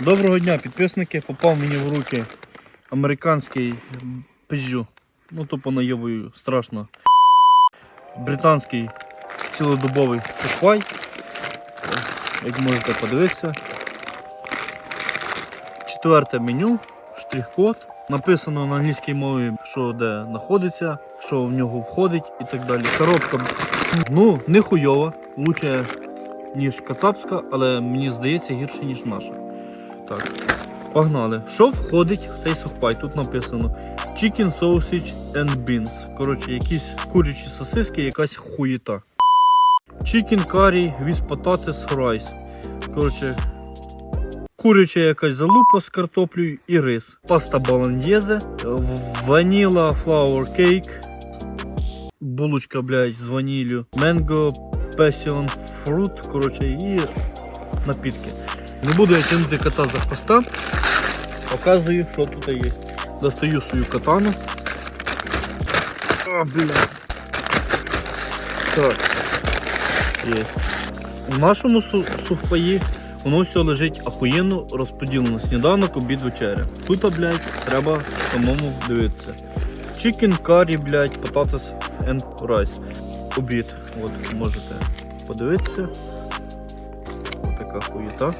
Доброго дня, підписники. Попав мені в руки американський пизжу. Ну тупо наєбую страшно. Британський цілодобовий сухпай. Як можете подивитися. Четверте меню, штрих-код. Написано на англійській мові, що де знаходиться, що в нього входить і так далі. Коробка ну, не хуйова, лучше ніж кацапська, але мені здається гірше, ніж наша. Так, погнали. Що входить в цей сухпай? Тут написано Chicken Sausage and Beans. Коротше, якісь курячі сосиски, якась хуєта. Chicken Curry with Potatoes Fries. Коротше, куряча якась залупа з картоплею і рис. Паста болоньєзе, ваніла flour cake, булочка, блядь, з ваніллю, mango passion fruit, коротше, і напітки. Не буду я тягнути кота за хвоста. Показую, що тут є. Достаю свою катану. А, блядь. Так. Є. В нашому сухпаї воно все лежить ахуєнно розподілено. Сніданок, обід, вечеря. Тут, блядь, треба самому дивитися. Chicken curry, блядь, potatoes and rice. Обід. От можете подивитися. Така хуєта.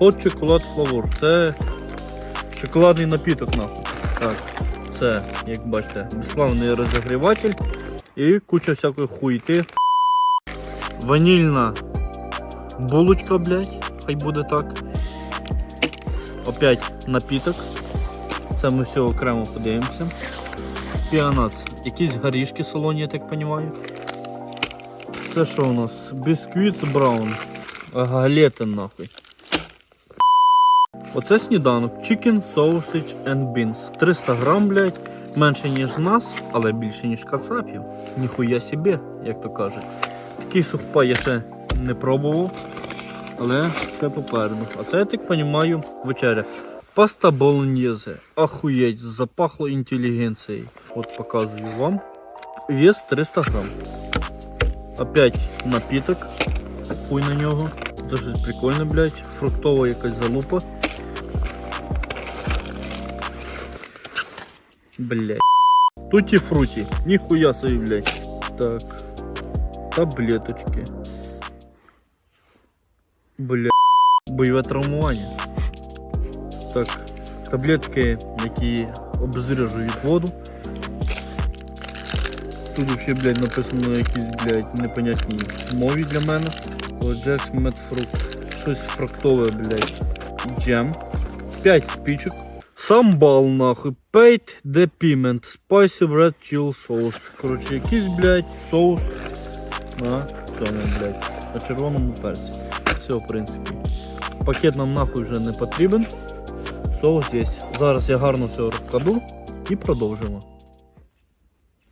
Hot chocolate flavor. Це шоколадний напіток нахуй. Так. Це, як бачите, безплавний розігріватель і куча всякої хуйти. Ванільна булочка, блядь, хай буде так. Опять напіток. Це ми все окремо подивимося. Піанац. Якісь горішки солоні, я так розумію. Це що у нас? Бісквіт браун. Галети нахуй. Оце сніданок. Chicken sausage and beans. 300 грам, блядь. Менше ніж нас, але більше ніж кацапів. Ніхуя собі, як то кажуть. Такий сухпай я ще не пробував. Але все попереду. А це я так розумію вечеря. Паста болоньєзе. Ахуєть, запахло інтелігенцією. От показую вам. Вес 300 грам. Опять напиток. Хуй на нього. Це щось прикольне, блядь. Фруктова якась залупа. Блядь. Туті фруті. Ніхуя собі, блядь. Так. Таблеточки. Блядь. Бойове травмування. Так. Таблетки, які обезврежують воду. Тут вообще, блядь, написано на якійсь, блядь, непонятній мові для мене. Джекс Медфрукт. Щось фруктове, блядь. Джем. 5 спічок. Самбал, нахуй. Paid the piment. Spicy red chili sauce. Коротше, якийсь, блядь, соус на цьому, блядь. На червоному перці. Все, в принципі. Пакет нам нахуй вже не потрібен. Соус є. Зараз я гарно все розкладу і продовжимо.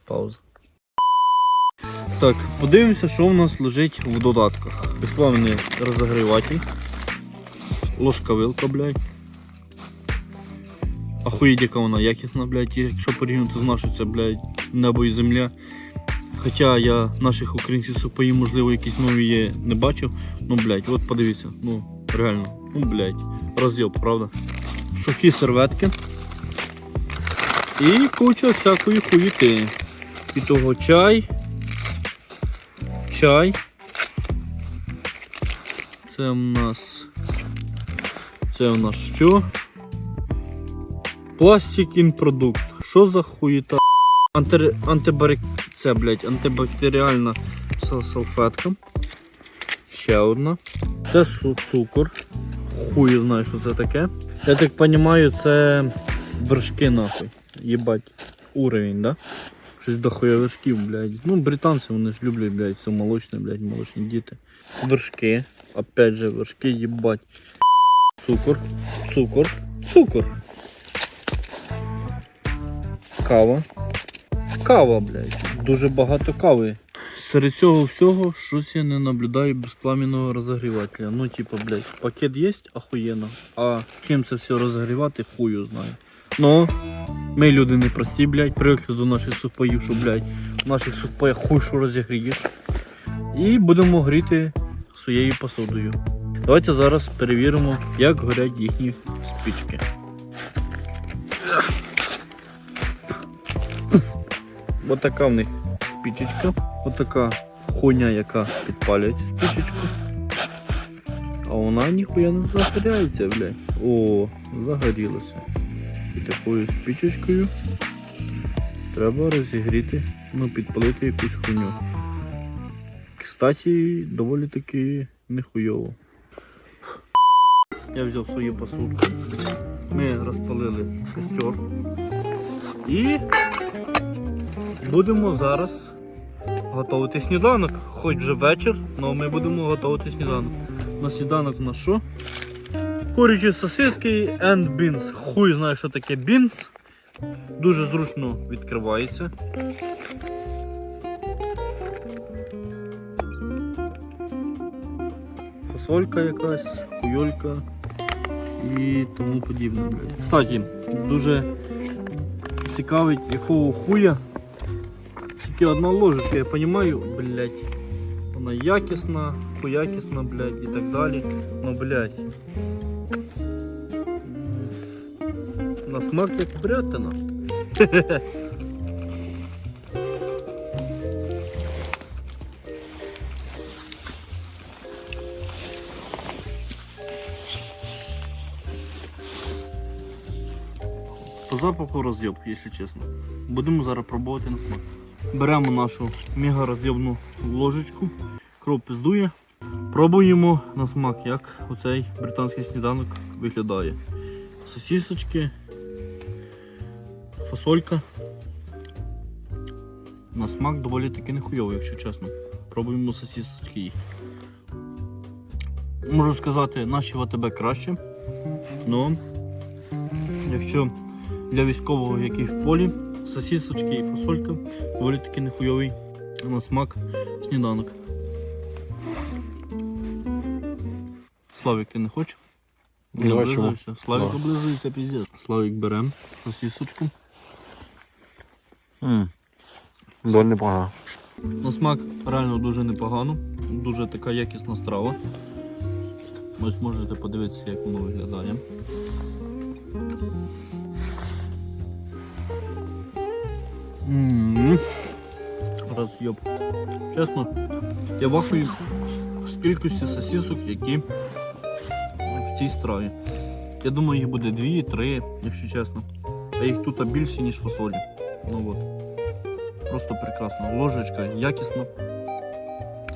Пауза. Так, подивимося, що у нас лежить в додатках. Безплавний розогріватель. Ложка вилка, блядь. Ахуєть, яка вона якісна, блядь, якщо порівняти з нашою, це, блядь, небо і земля. Хоча я наших українських супаїв, можливо, якісь нові є, не бачив. Ну, блядь, от подивіться, ну, реально, ну, блядь, роз'єб, правда? Сухі серветки. І куча всякої хуїти. І того чай. Чай. Це в нас. Це в нас що? Пластик інпродукт. Що за хуєта? Анти... Антибарик... Це, блядь, антибактеріальна салфетка. Ще одна. Це цукор. Хуй знаю, що це таке. Я так розумію, це вершки нахуй. Єбать. Уровень, да? Щось до хуя вершків, блядь. Ну, британці вони ж люблять, блядь, все молочне, блядь, молочні діти. Вершки. Опять же, вершки, їбать. Цукор. Цукор. Цукор. Кава. Кава, блядь. Дуже багато кави. Серед цього всього щось я не наблюдаю безпламінного розогрівателя. Ну, типа, блядь, пакет є, ахуєнно. А чим це все розогрівати, хую знаю. Ну, ми люди не прості, блядь, привикли до наших сухпаїв, що, блядь, в наших сухпаях хуй що розігрієш. І будемо гріти своєю посудою. Давайте зараз перевіримо, як горять їхні спічки. Ось така в них спічечка. Ось така хуйня, яка підпалює цю спічечку. А вона ніхуя не загоряється, блядь. О, загорілося. І такою спічечкою треба розігріти, ну, підпалити якусь хуйню. Кстати, доволі таки нехуйово. Я взяв свою посудку. Ми розпалили костер. І будемо зараз готувати сніданок. Хоч вже вечір, але ми будемо готувати сніданок. На сніданок на що? Курячі сосиски and beans. Хуй знає, що таке beans. Дуже зручно відкривається. Фасолька якась, хуйолька і тому подібне. Кстати, дуже цікавить, якого хуя. Тільки одна ложечка, я розумію, блядь. Вона якісна, хуякісна, блядь, і так далі. Ну, блядь. На смак як брятина. По запаху роз'єб, якщо чесно. Будемо зараз пробувати на смак. Беремо нашу мега роз'єбну ложечку, кров пиздує. Пробуємо на смак, як оцей британський сніданок виглядає. Сосісочки, фасолька. На смак доволі таки нехуйовий, якщо чесно. Пробуємо сосісочки їх. Можу сказати, наші в АТБ краще. Но якщо для військового, який в полі, сосісочки і фасолька доволі таки нехуйовий на смак сніданок. Славік, ти не чому? облизуйся. Славік Давай. облизується, піздець. Славік берем сосісочку. Ммм. Доволі непогано. На смак реально дуже непогано, дуже така якісна страва. Ось можете подивитися, як воно виглядає. Роз'єб. Чесно, я вахую з кількості сосісок, які в цій страві. Я думаю, їх буде дві-три, якщо чесно. А їх тут більше, ніж фасолі. Ну от. Просто прекрасно. Ложечка якісна.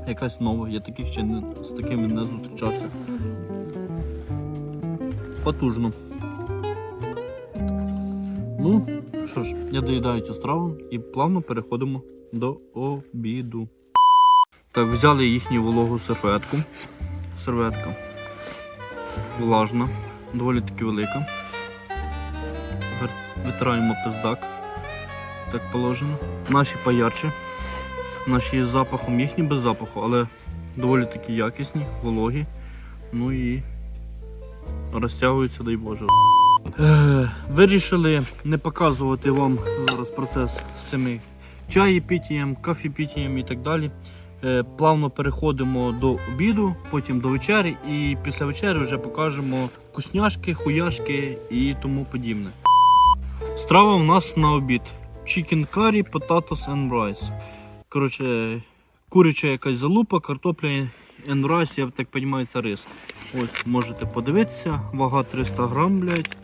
Якась нова. Я таких ще не, з такими не зустрічався. Потужно. Ну, що ж, я доїдаю цю страву і плавно переходимо до обіду. Так, взяли їхню вологу серветку. Серветка влажна, доволі таки велика. Витираємо пиздак так положено. Наші паячі, наші з запахом, їхні без запаху, але доволі такі якісні, вологі. Ну і розтягуються, дай Боже. Е, Вирішили не показувати вам зараз процес з цими чаєпітієм, кафепітієм і так далі. Е, Плавно переходимо до обіду, потім до вечері, і після вечері вже покажемо вкусняшки, хуяшки і тому подібне. Страва у нас на обід. Chicken curry, potatoes and rice. Коротше, куряча якась залупа, картопля and я так розумію, це рис. Ось можете подивитися, вага 300 грам, блядь,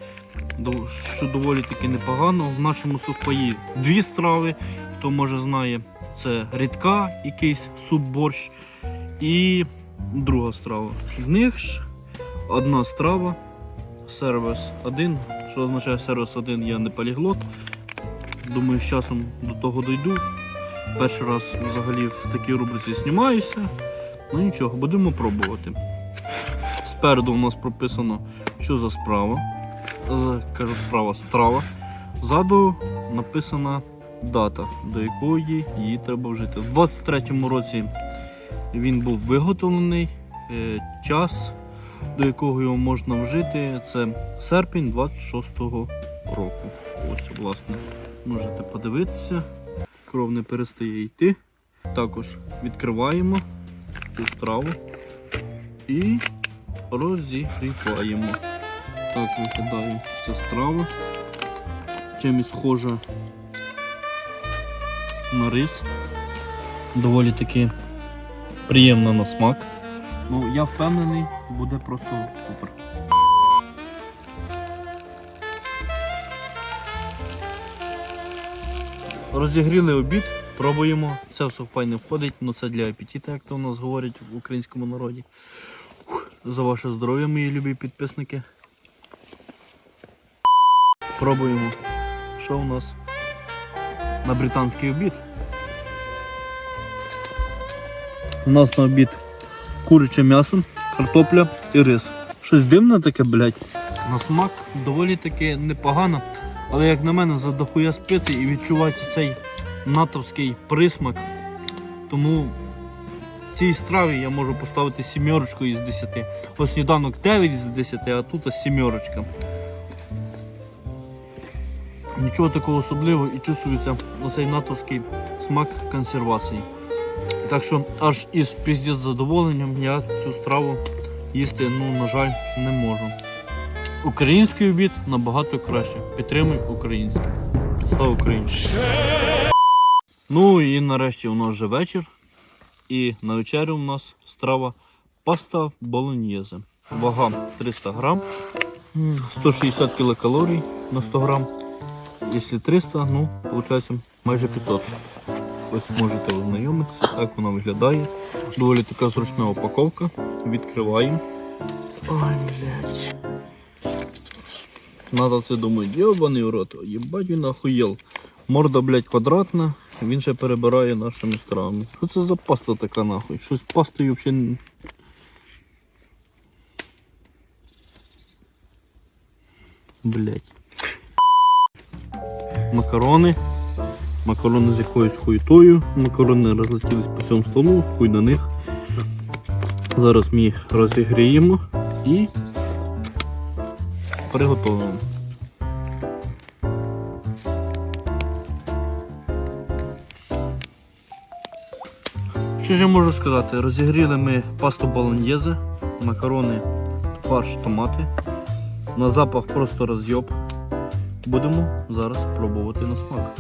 що доволі таки непогано. В нашому сухпаї дві страви. Хто може знає, це рідка, якийсь суп-борщ і друга страва. В них ж одна страва, сервіс 1. Що означає сервіс 1, я не поліглот. Думаю, з часом до того дойду. Перший раз взагалі в такій рубриці знімаюся. Ну нічого, будемо пробувати. Спереду у нас прописано, що за справа. Кажу справа страва. Ззаду написана дата, до якої її треба вжити. У 23-му році він був виготовлений. Е, Час, до якого його можна вжити, це серпень 26-го року. Ось, власне, можете подивитися. Кров не перестає йти. Також відкриваємо цю страву і розігріваємо. Так виглядає ця страва. Чимось схожа на рис. Доволі таки приємна на смак. Ну, я впевнений, буде просто супер. Розігріли обід, пробуємо. Це в сухпай не входить, але це для апетита, як то у нас говорять в українському народі. За ваше здоров'я, мої любі підписники. Пробуємо. Що у нас на британський обід? У нас на обід куряче м'ясо, картопля і рис. Щось дивне таке, блядь. На смак доволі таки непогано, але як на мене за дохуя спецій і відчувається цей натовський присмак. Тому цій страві я можу поставити сімерочку із 10. Ось сніданок 9 із 10, а тут сімерочка. Нічого такого особливого і чувствується оцей натовський смак консервації. Так що аж із піздець задоволенням я цю страву їсти, ну, на жаль, не можу. Український обід набагато краще. Підтримуй українське. Слава Україні! Ну і нарешті у нас вже вечір. І на вечерю у нас страва паста болоньєзе. Вага 300 грам, 160 кілокалорій на 100 грам. Якщо 300, ну, виходить майже 500. Ось можете ознайомитися, так вона виглядає. Доволі така зручна упаковка. Відкриваємо. Ой, блядь. Надо це думати, йобаний в рот, він охуєл. Морда, блядь, квадратна, він ще перебирає нашими стравами. Що це за паста така нахуй? Щось пастою взагалі. Блядь. Макарони. Макарони з якоюсь хуйтою. Макарони розлетілись по всьому столу, хуй на них. Зараз ми їх розігріємо і приготуємо. Що ж я можу сказати? Розігріли ми пасту болоньєзе, макарони, фарш, томати. На запах просто розйоб. Будемо зараз пробувати на смак.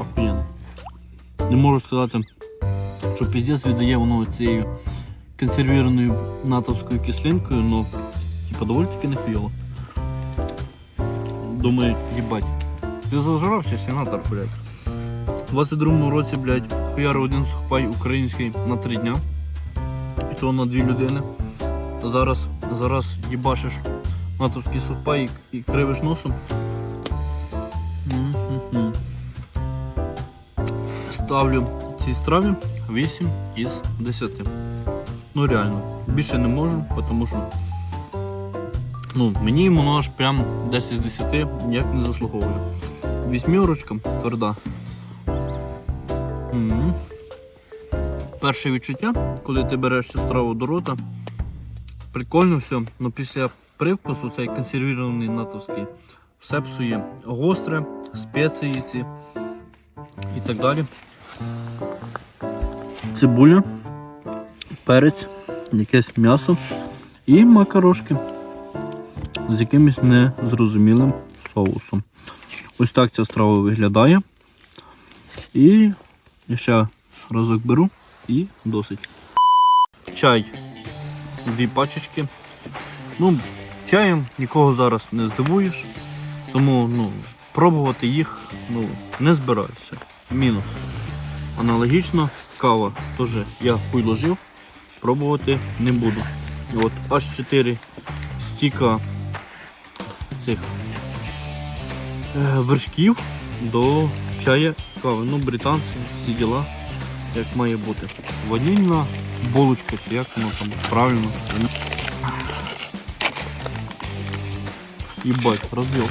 Охуєнно. Не можу сказати, що піздець віддає воно цією консервірованою натовською кислинкою, але типа доволі таки нехуйово. Думаю, їбать. Ти зажрався, сенатор, блядь. У 22-му році, блядь, хуярив один сухпай український на три дня. І то на дві людини. Зараз, зараз їбашиш натовський сухпай і, і кривиш носом. Ставлю цій страві 8 із 10. Ну реально, більше не можу, тому що ну, мені воно аж прям 10 з 10 ніяк не заслуговує. Вісьмірочка тверда. Перше відчуття, коли ти береш цю страву до рота, прикольно все, але після привкусу цей консервірований натовський все псує. Гостре, спеції ці і так далі. Цибуля, перець, якесь м'ясо і макарошки з якимось незрозумілим соусом. Ось так ця страва виглядає. І ще разок беру і досить. Чай. Дві пачечки. Ну, чаєм нікого зараз не здивуєш. Тому ну, пробувати їх ну, не збираюся. Мінус. Аналогічно, кава теж я ложив, пробувати не буду. От аж 4 стіка цих е, вершків до чая кави. Ну, британці, всі діла, як має бути. Ванільна булочка, чи як воно там правильно. Їбать, розйоб.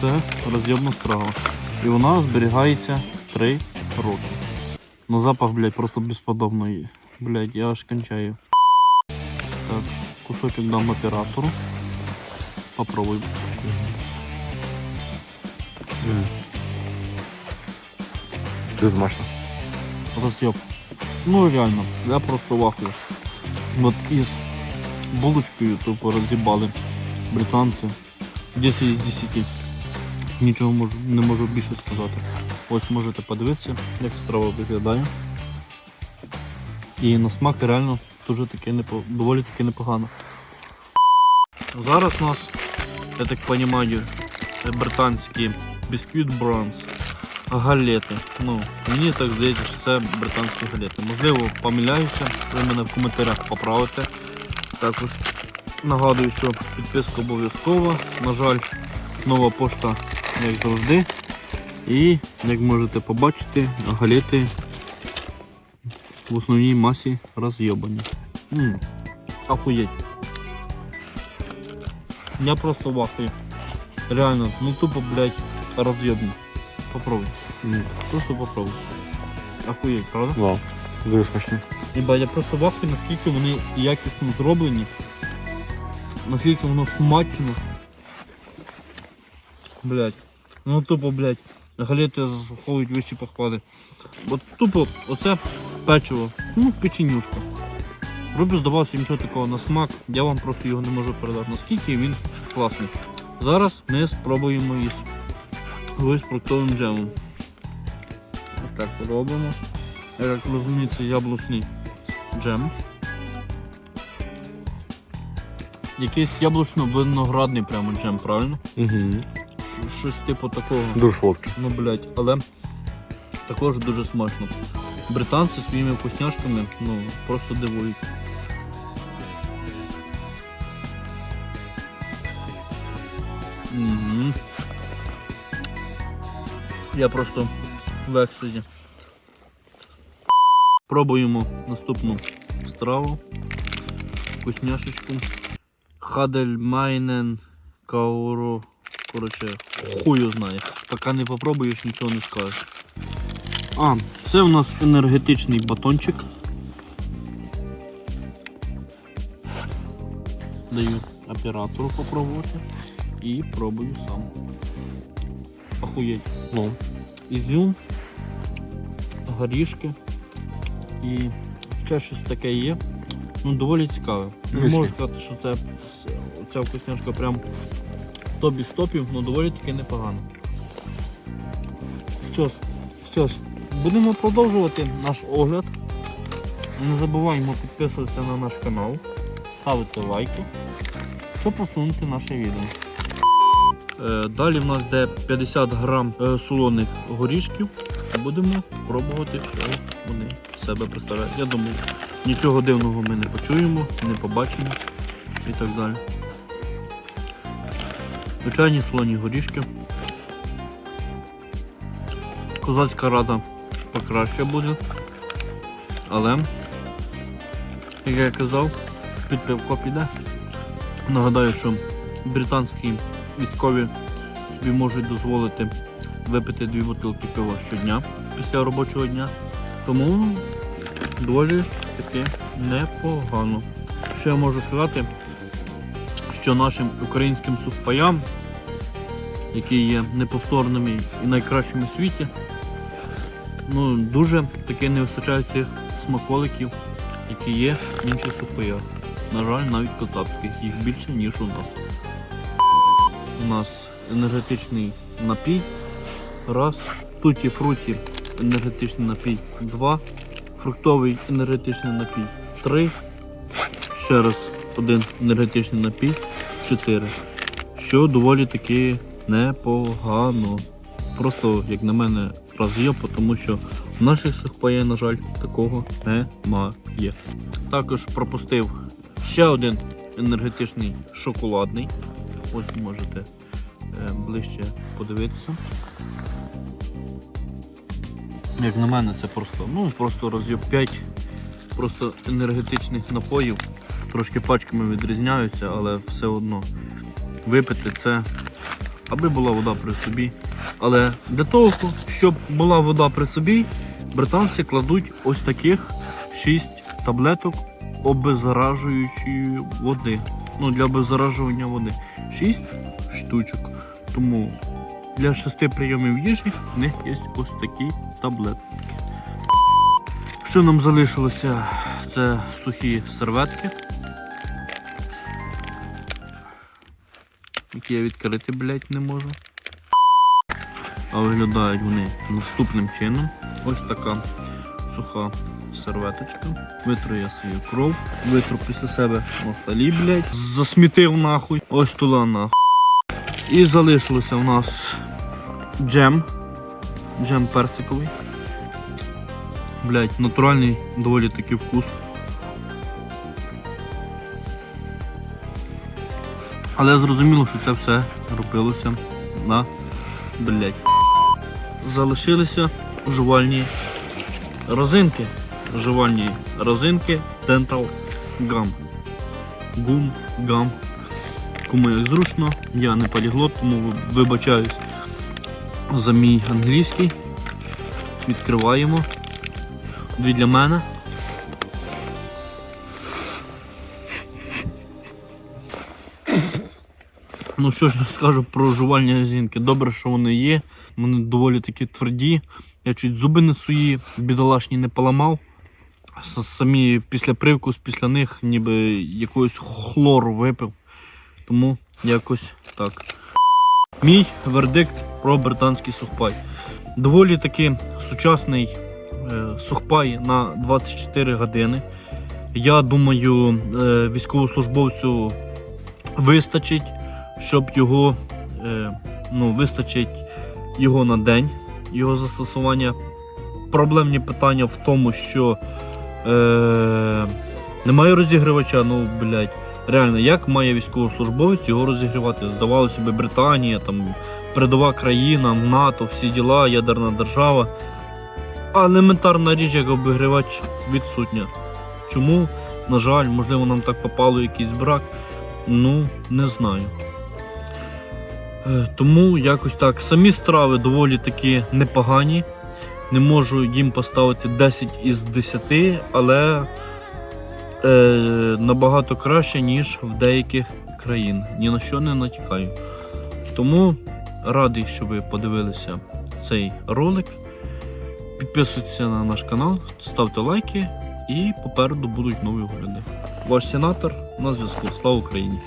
Це розйобна страва. І вона зберігається 3 роки. Ну запах, блядь, просто безподобний. Блядь, я аж кончаю. Так, кусочок дам оператору. Попробуй. Це смачно. Розйоб. Ну реально, я просто вахую. От із булочкою тупо роз'їбали британці. 10 із 10. Нічого можу, не можу більше сказати. Ось можете подивитися, як страва виглядає. І на смак реально дуже таке непо... доволі таки непогано. Зараз у нас, я так розумію, британські бісквіт бронз, галети. Ну, мені так здається, що це британські галети. Можливо, помиляюся, ви мене в коментарях поправите. Також нагадую, що підписка обов'язкова. На жаль, нова пошта, як завжди. І, як можете побачити, галети в основній масі роз'єбані. Ммм, охуєть. Я просто вахую. Реально, ну тупо, блядь, роз'єбні. Попробуй. М, Просто попробуй. Охуєть, правда? Да. Дуже смачні. Ібо я просто вахую, наскільки вони якісно зроблені, наскільки воно смачно. Блять. Ну тупо, блять. Галети заслуговують вищі похвали. От тупо оце печиво. Ну, печенюшка. Роблю здавалося нічого такого на смак. Я вам просто його не можу передати. Наскільки він класний. Зараз ми спробуємо із ось фруктовим джемом. Отак робимо. Як розумію, це яблучний джем. Якийсь яблучно-виноградний прямо джем, правильно? Угу. Щось типу такого. Дуже солодкий. Ну блять, але також дуже смачно. Британці своїми вкусняшками ну, просто дивують. Угу. Я просто в екстазі. Пробуємо наступну страву. Вкусняшечку. Хадельмайнен Кауру. Коротше, хую знає. Поки не попробуєш, нічого не скажеш. А, це у нас енергетичний батончик. Даю оператору попробувати. І пробую сам. Охуєть. Ну. Ізюм, горішки і ще щось таке є. Ну, доволі цікаве. Не можу сказати, що це ця вкусняшка прям топ із топів, але доволі таки непогано. Що ж, що ж, будемо продовжувати наш огляд. Не забуваємо підписуватися на наш канал, ставити лайки, щоб посунути наше відео. Е, Далі в нас йде 50 грам е, солоних горішків. Будемо пробувати, що вони себе представляють. Я думаю, нічого дивного ми не почуємо, не побачимо і так далі. Звичайні солоні горішки. Козацька рада покраще буде. Але, як я казав, під пивко піде. Нагадаю, що британські військові собі можуть дозволити випити дві бутилки пива щодня після робочого дня. Тому доволі таки непогано. Що я можу сказати, що нашим українським сухпаям, які є неповторними і найкращими в світі, ну, дуже таки не вистачає цих смаколиків, які є в інших сухпаях. На жаль, навіть коцапських, їх більше, ніж у нас. У нас енергетичний напій. Раз. Туті фруті енергетичний напій. Два. Фруктовий енергетичний напій. Три. Ще раз один енергетичний напій. Чотири. Що доволі таки непогано. Просто, як на мене, роз'єб, тому що в наших сухпаях, на жаль, такого немає. Також пропустив ще один енергетичний шоколадний. Ось можете е, ближче подивитися. Як на мене, це просто, ну просто роз'єб 5 просто енергетичних напоїв. Трошки пачками відрізняються, але все одно випити це, аби була вода при собі. Але для того, щоб була вода при собі, британці кладуть ось таких 6 таблеток обеззаражуючої води. Ну, для обеззаражування води. 6 штучок. Тому для 6 прийомів їжі в них є ось такі таблетки. Що нам залишилося? Це сухі серветки. Які я відкрити, блядь, не можу. А виглядають вони наступним чином. Ось така суха серветочка. Витру я свою кров, витру після себе на столі, блядь. Засмітив нахуй. Ось туди нахуй. І залишилося в нас джем. Джем персиковий. Блять, натуральний доволі такий вкус. Але зрозуміло, що це все робилося на блять. Залишилися жувальні розинки. Жувальні розинки Dental Gum. Гум, гам. Кому як зручно. Я не поліглот, тому вибачаюсь за мій англійський. Відкриваємо. Дві для мене. Ну що ж я скажу про жувальні резинки. Добре, що вони є. Вони доволі такі тверді. Я чуть зуби не свої, бідолашні не поламав. Самі після привкус, після них ніби якогось хлору випив. Тому якось так. Мій вердикт про британський сухпай. Доволі таки сучасний е, сухпай на 24 години. Я думаю, е, військовослужбовцю вистачить, щоб його е, ну, вистачить його на день, його застосування. Проблемні питання в тому, що е, немає розігрівача, ну блядь, реально, як має військовослужбовець його розігрівати? Здавалося б, Британія, там, передова країна, НАТО, всі діла, ядерна держава. А елементарна річ, як обігрівач відсутня. Чому? На жаль, можливо, нам так попало якийсь брак. Ну, не знаю. Е, Тому якось так. Самі страви доволі таки непогані. Не можу їм поставити 10 із 10, але е, набагато краще, ніж в деяких країн. Ні на що не натякаю. Тому радий, що ви подивилися цей ролик. Підписуйтесь на наш канал, ставте лайки і попереду будуть нові огляди. Ваш сенатор на зв'язку. Слава Україні!